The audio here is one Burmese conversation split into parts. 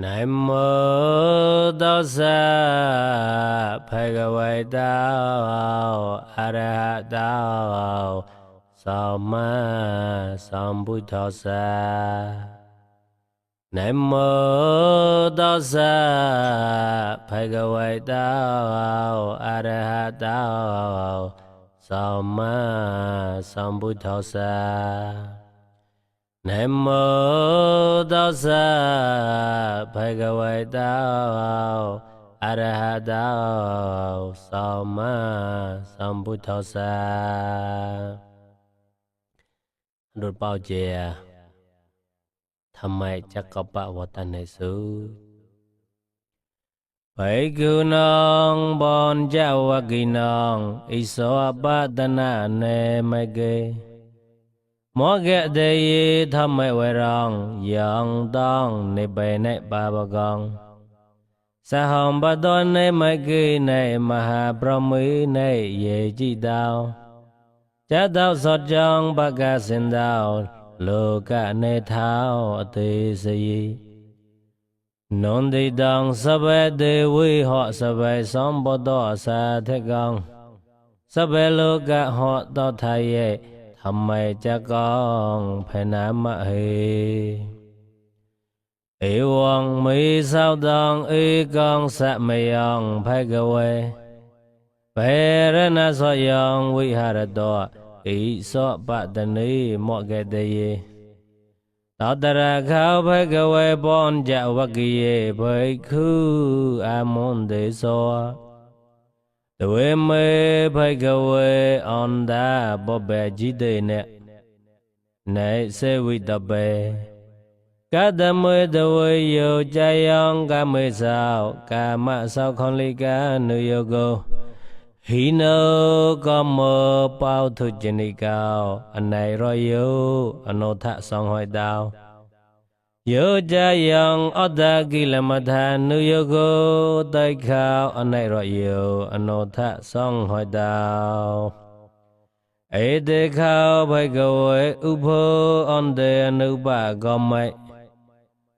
နမောသောသဖဂဝေတောအရဟတောသမ္မာသ Nam mô Tassa Bhagavata Arahato Samma Sambuddhassa ដូចបោជាធម្មចក្រពវតនេសុបៃគុណងបនចវគិណងអិសោអបតននេមេកេ မ္ဗုဒ္ဓောသဒုပေါเจทำไมจักรปวัตเนสุဘိက္ခုနောဘွန်ကြဝကိနောဣသောပတနာနေမကေမောဂတေယေธรรมเวรังยังต้องนิเบเนปาปกังสหัมปตนในมกีในมหาพรหมีในเยจิตาวจะดาวสดจังปะกะสินดาวโลกะในเท้าอติสยีนนติตังสเปเตวิหะสเปสัมปตะสา ทกังสเปโลกะหะตทายเย ทำไมจะกองพนามะเฮเอวังมีสาวดังเอกองสะมยังภะกเวเปรนะสยังวิหารโตอิสะปะตนีมะเกเตเยตตระขาวภะกเวปอนจะวะกิเยภิกขุอามุนเตโส တ ဝေမေဖိုက်ကဝေအန္တာဘောဘေจิตေနဲ့နိုင်စေဝိတပေကတမွေတဝေယောကြာယံကမေသောကာမသောခွန်လိကနုယောကိုဟိနောကမောပေါထုဇနိကောအနိုင်ရောယောအနောထဆောင်ဟွိတော ယောကြယံအတ္တကိလမထာနုယောကိုတိုက်ခေါအနိုင်ရောယောအနောထဆောင်ဟွိတောဧတေခောဘိကဝေဥဘောအန္တေအနုပကောမိတ်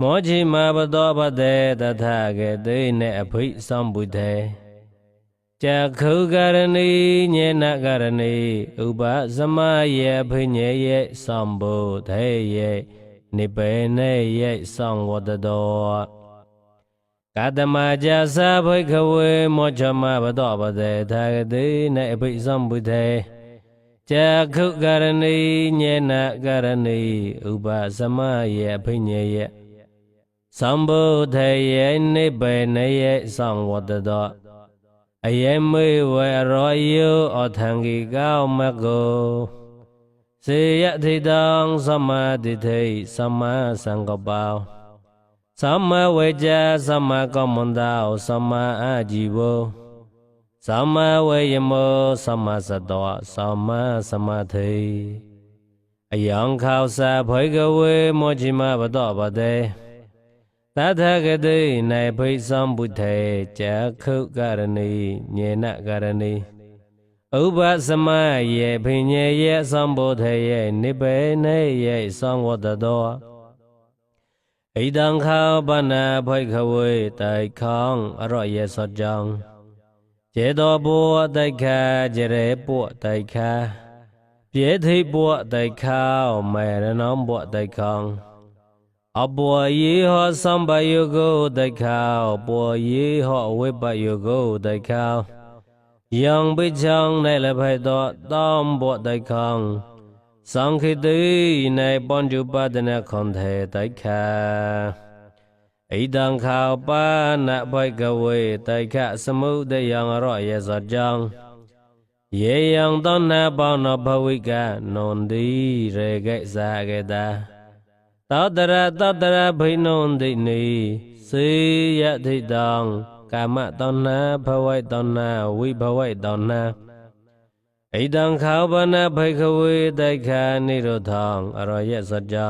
မောချိမဘသောပတေတထကေတိနေအဖိသမ္ဗုတေจกขุกรณีเญนกรณีอุปสมะเยภิเญเยสัมโพเทเย နိဗ္ဗာန်နဲ့ရိုက်ဆောင်ဝတ္တတော်ကာတမကြသာဘိခဝေမောချမဘတော်ပဒေသာဂတိနဲ့အဘိသံဘုဒေဇာခုကရဏီညေနကရဏီဥပသမယေအဖိညေယသမ္ဗုဒ္ဓယေနိဗ္ဗာန်ယေသံဝတ္တတော်အယေမေဝရောယုအထံကိကောမကော စေယထိတံသမ္မာတိထိသမ္မာသံဃပောသမ္မာဝေကြသမ္မာကောမန္တောသမ္မာအာကြည်ဘောသမ္မာဝေယမောသမ္မာစတောသမ္မာသမာထိအယံခောစာဖေကဝေမောချိမဘတောပတေတထဂတိနေဖိသမ္ဗုထေဇခုကရဏီညေနကရဏီ ဥပသမယေဖိညေယေသမ္ဗုထေယေနိဗ္ဗေနေယေသံဝတ္တတောဣဒံခာပနာဖိခဝေတိုင်ခေါင်အရောယေသောကြောင့်ကျေတော်ဘောတိုက်ခာကြရေပောတိုက်ခာပြေထိပောတိုက်ခာမေရဏံပောတိုက်ခေါင်အဘောယေဟောသံဘယုကိုတိုက်ခာအဘောယေဟောဝိပယုကိုတိုက်ခာယံပိချံနေလဖိုက်သော တံဘောတိုက်ခံသံခိတိနေပဉ္ဇုပဒနာခွန်ထေတိုက်ခာဣဒံခာပါဏဘိကဝေတိုက်ခသမုဒယံရောယေဇကြံယေယံသောနာပေါနဘဝိကနွန်တိရေကိဇာကေတာသောတရသောတရဘိနုံတိနေစေယထိတံ ကာမတောဏဘဝိတောဏဝိဘဝိတောဏဣဒံခောဘနာဘိခဝေတိုက်ခာနိရောဓံအရောယစကြံ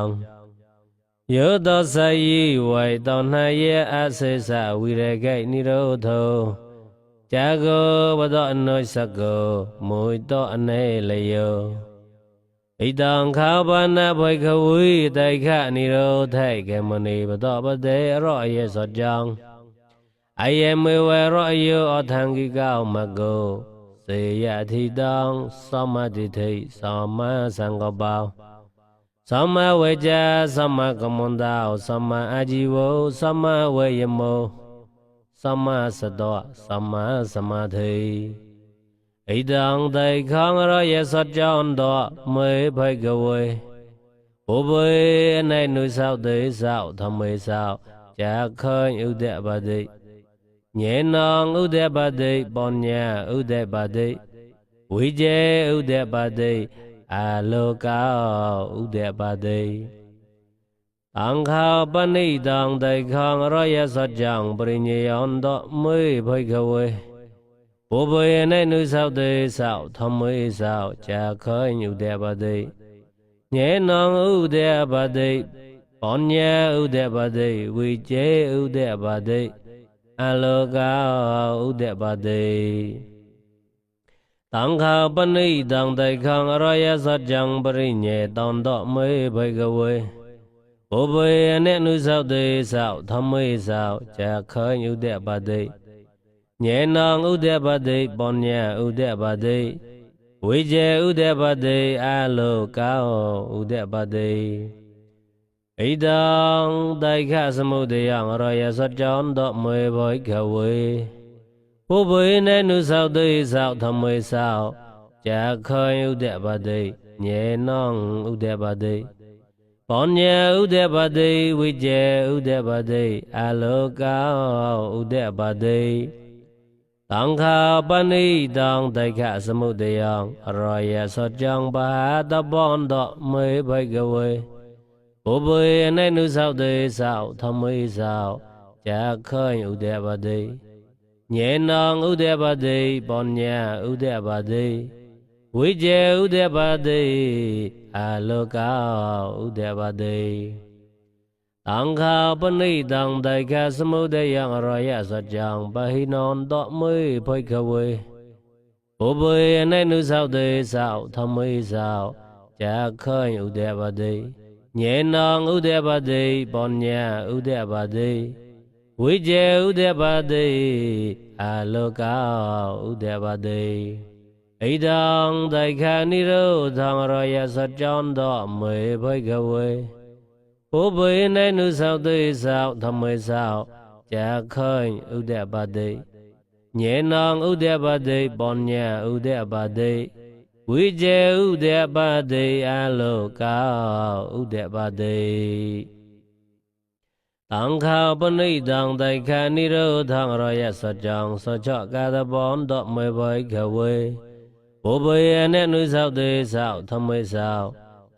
ယောသောစယိဝိတောဏယေအစေစဝိရဂိနိရောဓောကြာကိုဘသောအနုစကောမွေတောအနေလယောဣဣတံခာပနာဘိကဝိတိုက်ခနိရောဓိကေမနိပတောပတေရောအယေသောကြောင့် အယေမေဝရောအယောအထံဂိကောမကောစေယတိတံသမ္မတိထိသမ္မာသံဃပောသမ္မာဝေကြသမ္မာကမန္တောသမ္မာအာជីဝသမ္မာဝေယမောသမ္မာစတောသမ္မာသမာဓိဣဒံတေခံရောယေသကြောင့်တော်မေဘိကဝေဘုဘေအ၌နုသောတေသောသမေသောဇာခေဥဒ္ဒပတိ ညေနံဥဒ္ဒပတိပောညာဥဒ္ဒပတိဝိကျေဥဒ္ဒပတိအာလောကောဥဒ္ဒပတိသံဃာပဏိတံတေခံရောယေသကြောင့်ပရိညေယံတော်မေဘိကဝေဘုဘယေနနုသောတေသောသမေသောဇာခေဥဒ္ဒပတိညေနံဥဒ္ဒပတိပောညာဥဒ္ဒပတိဝိကျေဥဒ္ဒပတိ အလောကဥဒ္ဒပတိတံခာပဏိတံတေခံအရယသကြံပရိညေတံတော်မေဘိကဝေဘုဘေအနနုသောတေသောသမေသောဇာခေဥဒ္ဒပတိညေနံဥဒ္ဒပတိပောညာဥဒ္ဒပတိဝိကျေဥဒ္ဒပတိအလောကဥဒ္ဒပတိ ဣဒံတိုင်ခသမုဒယံရယသကြောင့်တော်မေဘိကဝေဘုဘိနေနုသောတေသောသမေသောဇာခေဥဒ္ဒပတိညေနံဥဒ္ဒပတိပောညာဥဒ္ဒပတိဝိကျေဥဒ္ဒပတိအလောကဥဒ္ဒပတိသံဃာပဏိတံတိခသမုဒယံအရယသကြောင့်ဘာတပောတော်မေဘိကဝေ ဘုဘေအနနုသောတေသောသမေသောဇာခေဥဒ္ဒပတိညေနံဥဒ္ဒပတိပောညာဥဒ္ဒပတိဝိကျေဥဒ္ဒပတိအလောကဥဒ္ဒပတိသံဃာပဏိတံတေခသမုဒယံအရယသကြောင့်ပဟိနံတောမေဖိကဝေဘုဘေအနနုသောတေသောသမေသောဇာခေဥဒ္ဒပတိ ညေနံဥဒ္ဒပတိပောညာဥဒ္ဒပတိဝိကျေဥဒ္ဒပတိအလောကဥဒ္ဒပတိဣဒံတိုင်ခာနိရောဓံရယသကြောင့်တော်မေဘိကဝေဘုဘိနေနုသောတေသောသမေသောဇာခိဥဒ္ဒပတိညေနံဥဒ္ဒပတိပောညာဥဒ္ဒပတိ ဝိကျေဥဒ္ဒပတိအလောကဥဒ္ဒပတိတံခာပဏိတံတိုင်ခာနိရောဓံရယသကြောင့်သောချကာသဘောတော်မေဘိကဝေဘုဘယေအနနုသောတေသောသမေသော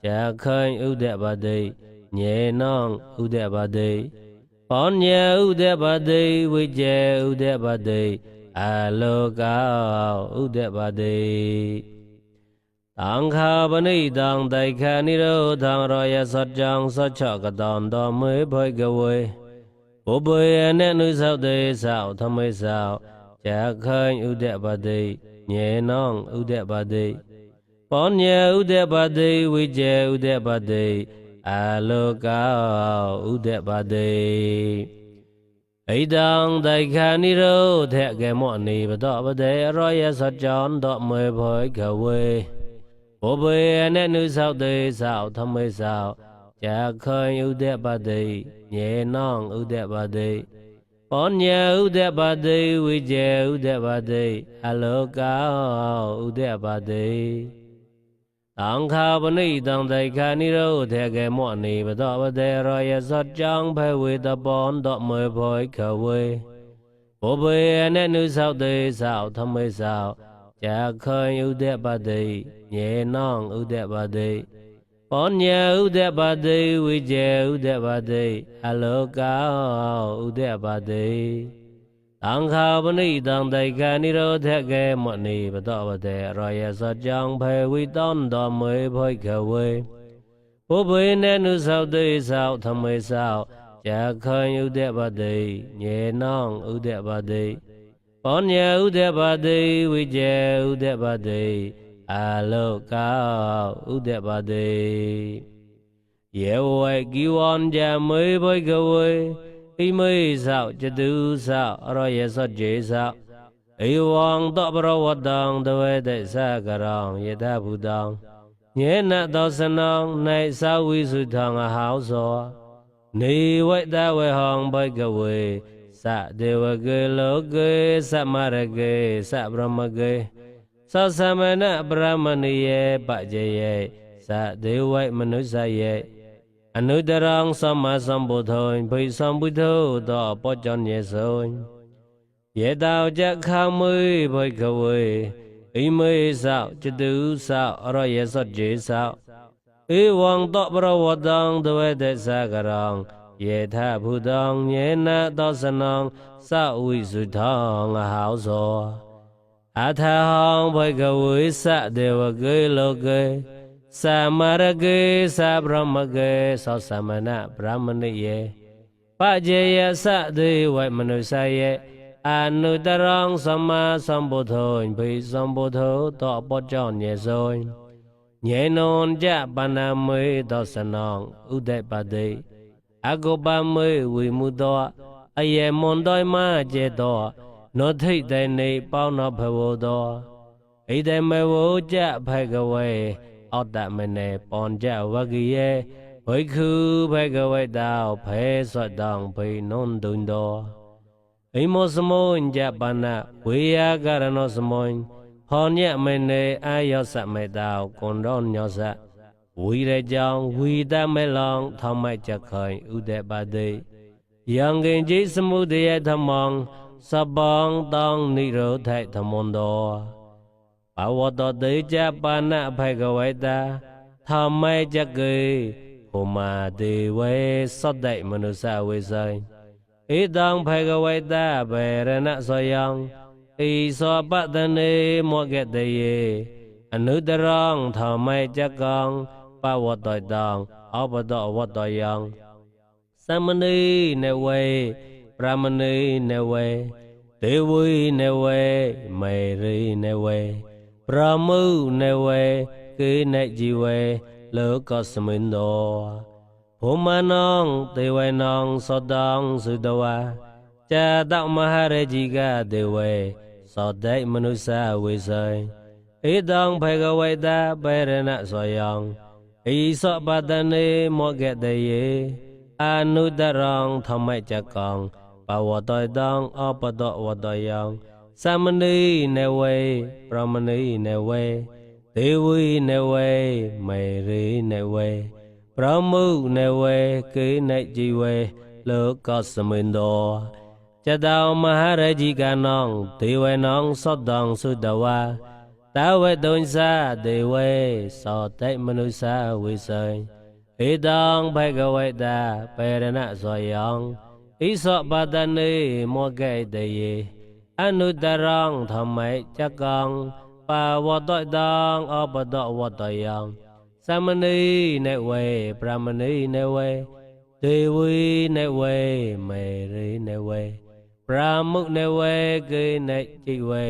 ဇာခိဥဒ္ဒပတိညေနံဥဒ္ဒပတိပောညေဥဒ္ဒပတိဝိကျေဥဒ္ဒပတိအလောကဥဒ္ဒပတိ တံခာပဏိတံတိုင်ခာနိရောဓံရယသကြံသချကတံတော်မေဘိကဝေဘုဘယေအနနုသောတေသောသမေသောဇာခိဥဒ္ဒပတိညေနံဥဒ္ဒပတိပောညေဥဒ္ဒပတိဝိကျေဥဒ္ဒပတိအလောကဥဒ္ဒပတိဣဒံတိုင်ခာနိရောဓကေမောနိပတောပတေအရောယသကြောင့်တော်မေဘောကဝေ ဘုဘေအနနုသောတေသောသမေသောဇာခေဥဒ္ဒပတိညေနံဥဒ္ဒပတိပောညဥဒ္ဒပတိဝိကျေဥဒ္ဒပတိအလောကဥဒ္ဒပတိသံဃာပဏိတံတေခာနိရောဓကေမောနိပတောပတေရောယသကြောင့်ဘဝေတပောတောမေဘောခဝေဘုဘေအနနုသောတေသောသမေသော ဇာခေဥဒ္ဒပတိညေနံဥဒ္ဒပတိပောညဥဒ္ဒပတိဝိကျေဥဒ္ဒပတိအလောကဥဒ္ဒပတိသံဃာပဏိတံတေကနိရောဓကေမနိပတောပတေရောယသကြောင့်ဖေဝိတောတောမေဖိကဝေဘုဘိနေနုသောတေသောသမေသောယခေဥဒ္ဒပတိညေနံဥဒ္ဒပတိ ပောညဥဒ္ဒပတိဝိကျေဥဒ္ဒပတိအအာလုကောဥဒ္ဒပတိယေဝေကိဝံဇမေဘိကဝေဣမေသောจตุသောအရောယေသောကျေသောဧဝံတောပရဝတံတဝေတသကရံယတဗုတံညေနသောစနံ၌သာဝိစုထံအဟောသောနေဝိတဝေဟံဘိကဝေ សទេវកេលោកេសមរកេសប្រមកេសសមណប្រមនីយេបច្ចយេសទេវៃមនុស្សយេអនុត្តរងសម្មាសម្ពុទ្ធោភិសម្ពុទ្ធោតបច្ចញ្ញេសោយេតោចខមុយភិក្ខវេអ៊ីមេសោចទុសោរយេសតជេសោអេវងតប្រវតងទ្វេទេសករង ယေထဘုဒံယေနသောစနံသဝိစုထံအဟောသောအထဟံဘိကဝေသဒေဝကေလောကေသမရကေသဗြဟ္မကေသောသမဏဗြဟ္မဏိယေပကြေယသဒေဝမနုဿယေအနုတရံသမ္မာသမ္ဗုဒ္ဓံဘိသမ္ဗုဒ္ဓောတောပောကြောင့်ညေသောညေနုံကြပဏမေသောစနံဥဒိပတိ အကုပမေဝိမုသောအယေမွန်တော်မကျေသောနောထိတ်တေနေပေါနောဘဝသောဣတေမေဝကြဘဂဝေအောတ္တမနေပောင်ကြဝဂိယေဝိခုဘဂဝေတောဖဲသောတံဘိနုံတုံသောအိမောစမောညပနာဝေယကရဏောစမောဟောညမနေအာယောစမေတောကွန်တော်ညောစ ဝီရကြောင့်ဝီတမေလောင်ထောင်းမိုက်ကြခိုင်ဥဒေပတိယံကင်ကြီးစမှုတရေဓမ္မောစပံတောင်းនិရောဓိသမွန်တော်ဘဝတတေကြပါဏအဖိုက်ကဝေတာထောင်းမိုက်ကြကေဟောမာတေဝေသတ္တိမနုစဝေဆိုင်ဧတံဖေကဝေတဘေရဏသောယံဣသောပတနေမောကတေယေအနုတရံธรรမေจกังปวตตตังอปตวตตยัง သမဏေနဝေပရမဏေနဝေဒေဝိနဝေမေရိနဝေပရမုနဝေကေနជីវေလောကစမိန်တောဘုမနောင်ဒေဝေနောင်သောတောင်သုတဝါကြာတောမဟာရကြီးကဒေဝေသောတိမနုဿဝေဆိုင်ဧတံဖေကဝေတာပေရဏသောယံ ဣသောပတနေမောကတယေအနုတရံธรรมจักกังปวตอยตังอปตวตยังสามณีเนเวปรมณีเนเวเทวีเนเวเมรีเนเวพระมุเนเวกิเนจีเวโลกัสมินโดจะดาวมหารจิกานองติเวนองสดดองสุดาวา តវេទុញសាទេវេសតិមនុស្សាវិស័យឥតងបេកវេតាបេរណសយងឥសបតនេមកេតយេអនុត្តរងធម្មេចកងបាវតតដងអបតវតយងសមនីនេវេប្រមនីនេវេទេវីនេវេមេរីនេវេប្រមុខនេវេគិនេជីវេ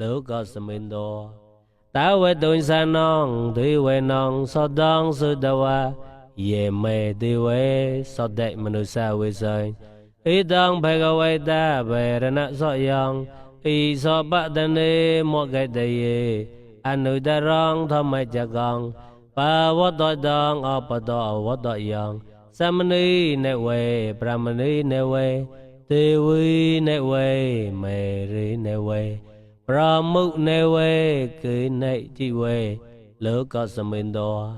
လောကစမင်းတော်တာဝတုံသနောင်းဒွေဝေနောင်းသောတောင်းသုတဝါယေမေဒေဝေသောတေမနုဆဝေဇိဣဒံဘဂဝေတဗေရဏသောယံဣသောပတနေမောဂတယေអនុតរងធម្មចកងបាវតតងអបតអវតយងសមនីនិវេប្រមនីនិវេទេវីនិវេមេរីនិវេ ra mực nè về kỳ nệ chi về lỡ có sầm bên đó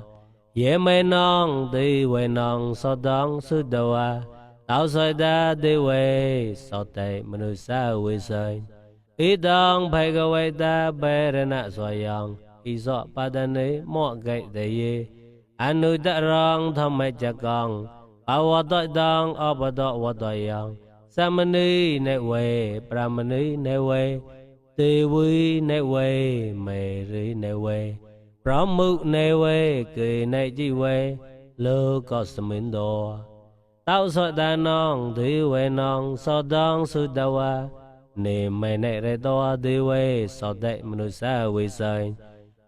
ye mê non đi về non so đón sư đầu à tao soi đa đi về so tệ mà nơi xa về sơi ý đông phải go về ta bê ra nạ soi yong ý dọ ba đa nấy mọ gậy để ye anh nuôi đã rong thăm mẹ cha con bảo vợ đội đông ở bà đội vợ đội yong sa mê ni nè về pra mê ni nè về ti vi nè quê, mê ri nè quê. Rõ mực nè quê kỳ nè chi quê, lơ có sâm minh đồ tao sợ ta non thì quê non so đông sư đà à nè mê nè rê to thì quê so đệ mà nuôi xa quê sơi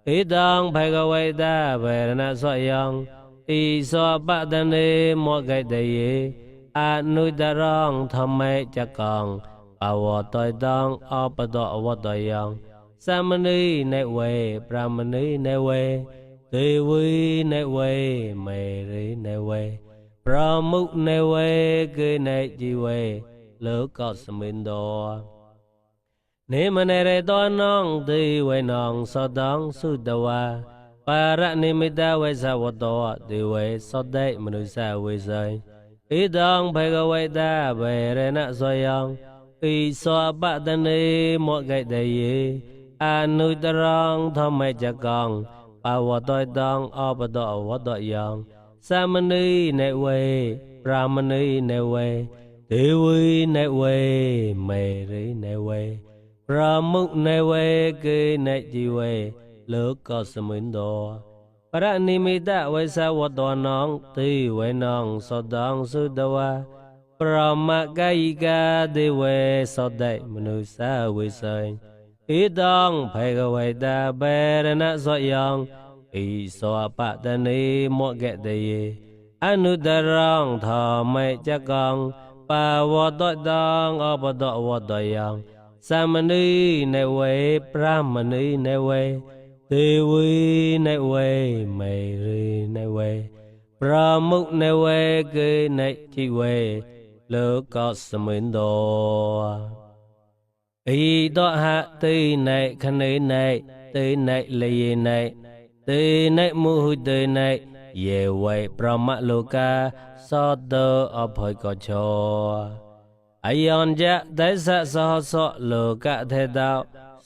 ý đông phải gà quê ta về nà so yong ý so bạc đàn nê mô gạch đầy ý à nuôi đà rong thầm mê chạc còn อวตอยดังอปตอวตอยังสามนีในเวปรามนีในเวตีวีในเวเมรีในเวพระมุกในเวเกในจีเวเลิกก็สมินโดนิมนเรตอน้องตีเวนองสอดังสุดวะปารณิมิตาเวสาวตอตีเวสดได้มนุษย์เวเซอิดองไปกเวตาเบเรนะสยอง อิสวบะตะเนมะไกเยอานุตรังทำไมจักกังปาวะตอยตังอปะตอวะอยังสามณีในเวปรามณีในเวเทวีในเวเมรีในเวพระมุกในเวเกในจีเวเลิกก็สมินโดพระนิมิตะไวสาวตวน้องตีไวน้องสดองสุดวา ប្រមកៃកាទេវេសតេមនុស្សាវិស័យអ៊ីដងភេកវេតាបេរណសយងអ៊ីសោបតនេមកេតេយេអនុតរងធម្មចកងបាវតតងអបតវតយ៉ាងសមនីនិវេប្រាមនីនិវេទេវីនិវេមេរីនិវេប្រមុខនិវេគេនិជីវេ លើកោសមិនដោអីដហតិណេខណេណេទេណេលយេណេទេណេមុហិទេណេយេវៃប្រមលោកាសតើអភ័យកោចោអាយនយៈតេសៈសហសលោកៈទេតោ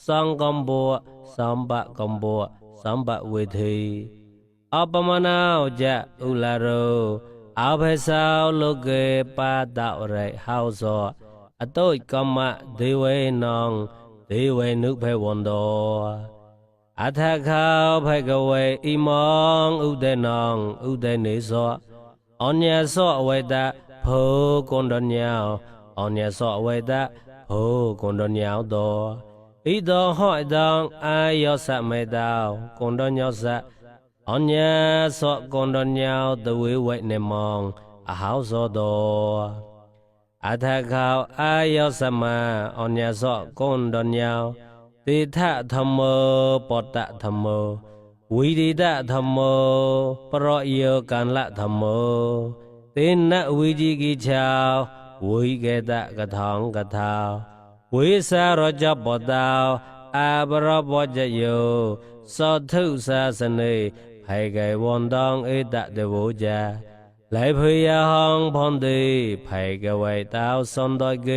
សង្កំបោសម្បកំបោសម្បវេធីអបមនោយៈឧឡារោ ဒေဝေနံဒေဝေနုဖေဝန္တောအထခောဖေကဝေဣမောဥဒေနံဥဒေနေသောအညသောအဝေတဘောကွန်တညောအညသောအဝေတဘောကွန်တညောတောဣတောဟောတံအာယောသမေတောကွန်တညောသအညသောကွန်တညောတဝေဝေနေမောအဟောသောတောအထခောအာယောသမအညသော អញ្ញាសកកនរញោទវេវៃនេមងអហោសតោអថកោអាយោសមាអញ្ញាសកកនរញោទិថធម្មបតធម្មវិរិតធម្មប្រយោកានលធម្មទេនវិជីគិឆោဝိကေတကထောင်ကထောင်ဝိစရောจပတောအဘရောဘောဇယောသောထုစာစနေ ภัยไกวนดองเอตะเดโวจาไหลพยาห้องพอนดีภัยกไวตาวสนดอยเก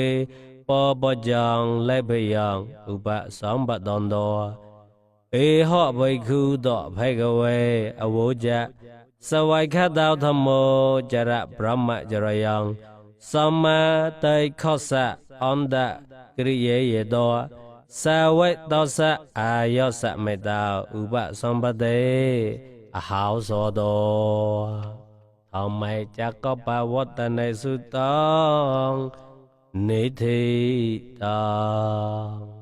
ปอบจองไหลพยองอุปะสองบะดอนดอเอหอใบคูดอภัยกไวอโวจาสวัยคาดาวธรรมโมจระพระมะจรยังสมาไตขอสะอันดะกริเยเยดอสาวตสะอายสะเมตาอุปสัมปเต อหาวสโดทำไมจะกก็ปวัตในสุดตองนิธิตัง